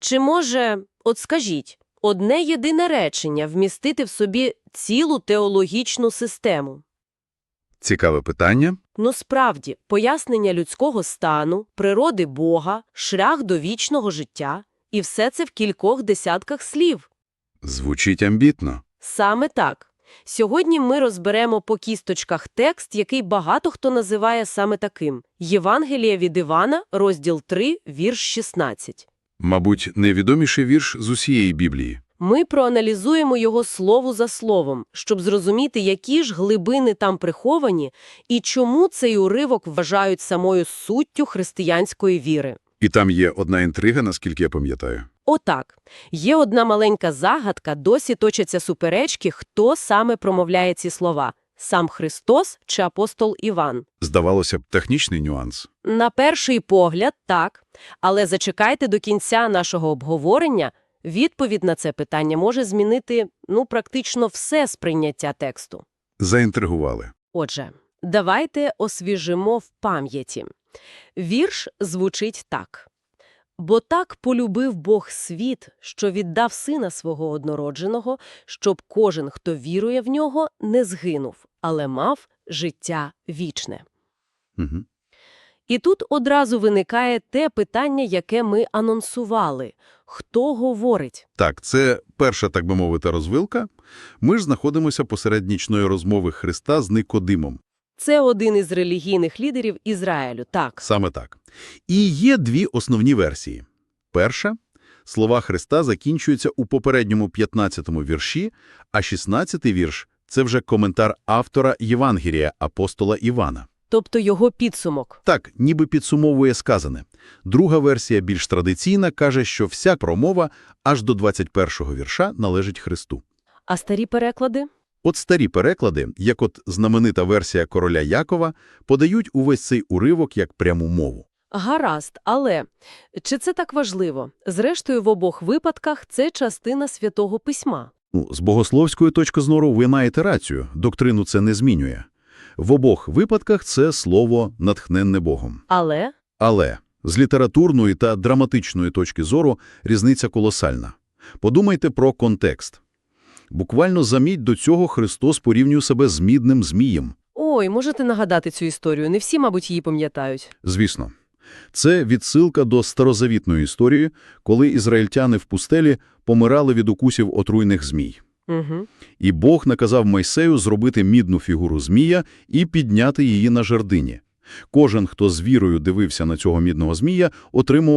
Чи може, от скажіть, одне єдине речення вмістити в собі цілу теологічну систему? Цікаве питання. Ну справді, пояснення людського стану, природи Бога, шлях до вічного життя – і все це в кількох десятках слів. Звучить амбітно. Саме так. Сьогодні ми розберемо по кісточках текст, який багато хто називає саме таким. Євангелія від Івана, розділ 3, вірш 16. Мабуть, найвідоміший вірш з усієї Біблії. Ми проаналізуємо його слово за словом, щоб зрозуміти, які ж глибини там приховані і чому цей уривок вважають самою суттю християнської віри. І там є одна інтрига, наскільки я пам'ятаю. Отак. Є одна маленька загадка, досі точаться суперечки, хто саме промовляє ці слова – сам Христос чи апостол Іван. Здавалося б, технічний нюанс. На перший погляд – так, але зачекайте до кінця нашого обговорення, відповідь на це питання може змінити, ну, практично все сприйняття тексту. Заінтригували. Отже, давайте освіжимо в пам'яті. Вірш звучить так. «Бо так полюбив Бог світ, що віддав Сина Свого однородженого, щоб кожен, хто вірує в Нього, не згинув, але мав життя вічне». Угу. І тут одразу виникає те питання, яке ми анонсували. Хто говорить? Так, це перша, так би мовити, розвилка. Ми ж знаходимося посеред нічної розмови Христа з Никодимом. Це один із релігійних лідерів Ізраїлю, так. Саме так. І є дві основні версії. Перша – слова Христа закінчуються у попередньому 15-му вірші, а 16-й вірш – це вже коментар автора Євангелія, апостола Івана. Тобто його підсумок. Так, ніби підсумовує сказане. Друга версія, більш традиційна, каже, що вся промова аж до 21-го вірша належить Христу. А старі переклади? От старі переклади, як от знаменита версія короля Якова, подають увесь цей уривок як пряму мову. Гаразд, але чи це так важливо? Зрештою, в обох випадках це частина Святого Письма. Ну, з богословської точки зору ви маєте рацію, доктрину це не змінює. В обох випадках це слово натхненне Богом. Але Але з літературної та драматичної точки зору різниця колосальна. Подумайте про контекст. Буквально за мідь до цього Христос порівнює себе з мідним змієм. ой, можете нагадати цю історію. Не всі, мабуть, її пам'ятають. Звісно. Це відсилка до старозавітної історії, коли ізраїльтяни в пустелі помирали від укусів отруйних змій. Угу. І Бог наказав Мойсею зробити мідну фігуру змія і підняти її на жердині. Кожен, хто з вірою дивився на цього мідного змія, отримував